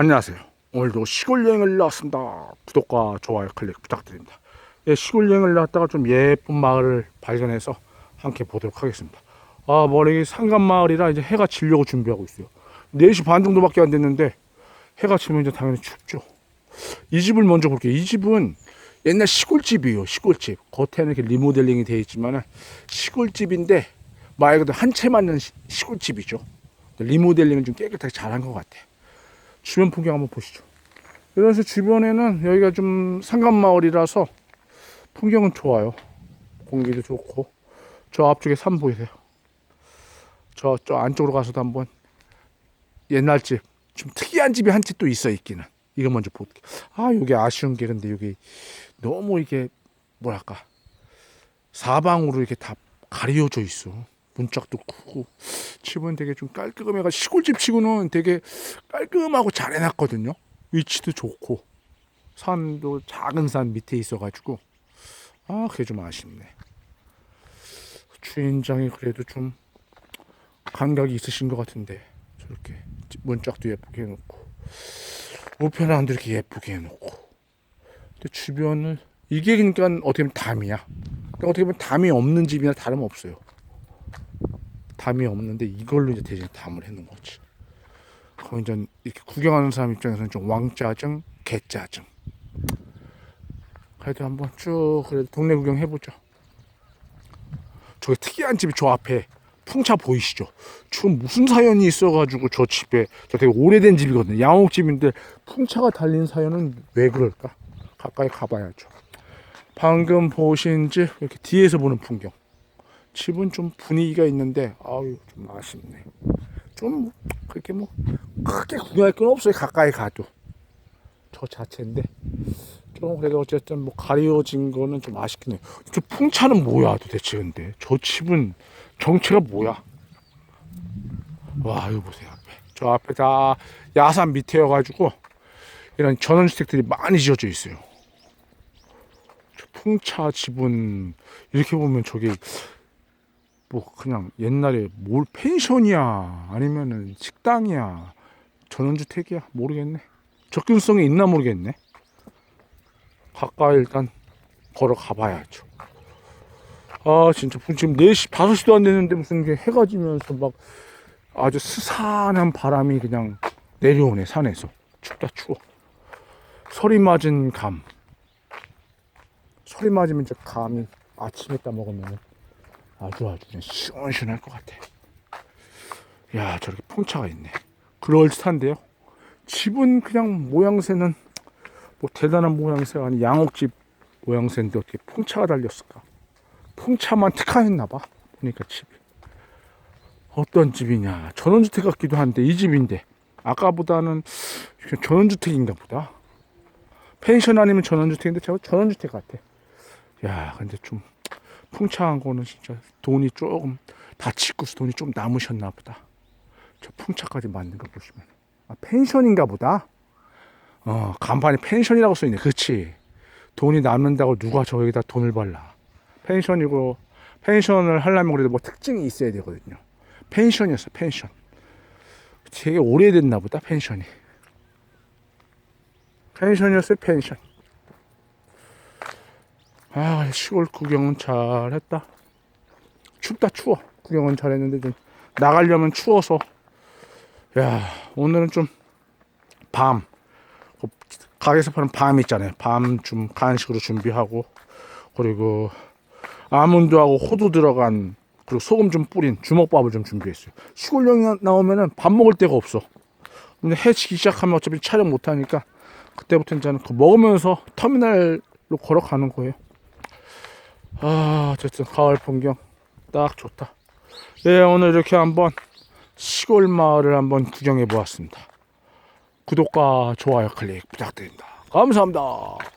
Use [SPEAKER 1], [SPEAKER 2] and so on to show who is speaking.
[SPEAKER 1] 안녕하세요. 오늘도 시골 여행을 나왔습니다. 구독과 좋아요 클릭 부탁드립니다. 예, 시골 여행을 나왔다가 좀 예쁜 마을을 발견해서 함께 보도록 하겠습니다. 아, 머리 상간 마을이라 이제 해가 지려고 준비하고 있어요. 4시 반 정도밖에 안 됐는데 해가 지면 이제 당연히 춥죠. 이 집을 먼저 볼게요. 이 집은 옛날 시골집이에요. 시골집. 겉에는 이렇게 리모델링이 되어 있지만 시골집인데 말 그대로 한 채 맞는 시- 시골집이죠. 리모델링을 좀 깨끗하게 잘한 것 같아. 주변 풍경 한번 보시죠. 그래서 주변에는 여기가 좀 상간마을이라서 풍경은 좋아요. 공기도 좋고 저 앞쪽에 산 보이세요? 저, 저 안쪽으로 가서도 한번 옛날 집, 좀 특이한 집이 한채또 있어 있기는. 이거 먼저 볼게요. 아, 여기 아쉬운 게 근데 여기 너무 이게 뭐랄까 사방으로 이렇게 다 가려져 있어. 문짝도 크고 집은 되게 좀 깔끔해가 시골집 치고는 되게 깔끔하고 잘 해놨거든요. 위치도 좋고 산도 작은 산 밑에 있어가지고 아 그게 좀 아쉽네. 주인장이 그래도 좀 감각이 있으신 것 같은데 저렇게 문짝도 예쁘게 해놓고 우편함도 이렇게 예쁘게 해놓고 근데 주변을 이게 그러니까 어떻게 보면 담이야. 그러니까 어떻게 보면 담이 없는 집이나 다름없어요. 담이 없는데 이걸로 이제 대신 담을 해놓은 거지. 그럼 이제 이렇게 구경하는 사람 입장에서는 좀 왕짜증, 개짜증. 그래도 한번 쭉 그래도 동네 구경 해보죠. 저기 특이한 집이 저 앞에 풍차 보이시죠? 지금 무슨 사연이 있어가지고 저 집에 저 되게 오래된 집이거든요. 양옥집인데 풍차가 달린 사연은 왜 그럴까? 가까이 가봐야죠. 방금 보신 집 이렇게 뒤에서 보는 풍경. 집은 좀 분위기가 있는데 아유 좀 아쉽네. 좀 그렇게 뭐 크게 구경할 건 없어요. 가까이 가도 저 자체인데 좀 그래도 어쨌든 뭐 가려진 거는 좀 아쉽긴 해요. 저 풍차는 뭐야 도대체 근데 저 집은 정체가 뭐야? 와 이거 보세요 앞에 저 앞에 다 야산 밑에여가지고 이런 전원주택들이 많이 지어져 있어요. 저 풍차 집은 이렇게 보면 저기 뭐 그냥 옛날에 뭘 펜션이야 아니면은 식당이야 전원주택이야? 모르겠네. 접근성이 있나 모르겠네. 가까이 일단 걸어 가 봐야죠. 아 진짜 지금 4시 5시도 안 됐는데 무슨 게 해가 지면서 막 아주 스산한 바람이 그냥 내려오네 산에서. 춥다 추워. 소리 맞은 감. 소리 맞으면 이제 감이 아침에 따 먹으면 아주 아주 시원시원할 것 같아. 야 저렇게 풍차가 있네. 그럴듯한데요. 집은 그냥 모양새는 뭐 대단한 모양새가 아니 양옥집 모양새인데 어떻게 풍차가 달렸을까? 풍차만 특화했나봐. 보니까 집이 어떤 집이냐 전원주택 같기도 한데 이 집인데 아까보다는 전원주택인가 보다. 펜션 아니면 전원주택인데 저 전원주택 같아. 야 근데 좀 풍차한 거는 진짜 돈이 조금 다치고서 돈이 좀 남으셨나 보다. 저 풍차까지 만든 거 보시면. 아, 펜션인가 보다. 어, 간판에 펜션이라고 써있네. 그치. 돈이 남는다고 누가 저기다 돈을 발라. 펜션이고, 펜션을 하려면 그래도 뭐 특징이 있어야 되거든요. 펜션이었어, 펜션. 되게 오래됐나 보다, 펜션이. 펜션이었어요, 펜션. 아 시골 구경은 잘했다. 춥다 추워. 구경은 잘했는데 좀 나가려면 추워서. 야 오늘은 좀 밤. 가게에서 파는 밤 있잖아요. 밤 좀 간식으로 준비하고 그리고 아몬드하고 호두 들어간 그리고 소금 좀 뿌린 주먹밥을 좀 준비했어요. 시골 여행 나오면은 밥 먹을 데가 없어. 근데 해 지기 시작하면 어차피 촬영 못하니까 그때부터 이제는 그 먹으면서 터미널로 걸어가는 거예요 아, 어쨌든 가을 풍경 딱 좋다. 네, 오늘 이렇게 한번 시골 마을을 한번 구경해 보았습니다. 구독과 좋아요 클릭 부탁드립니다. 감사합니다.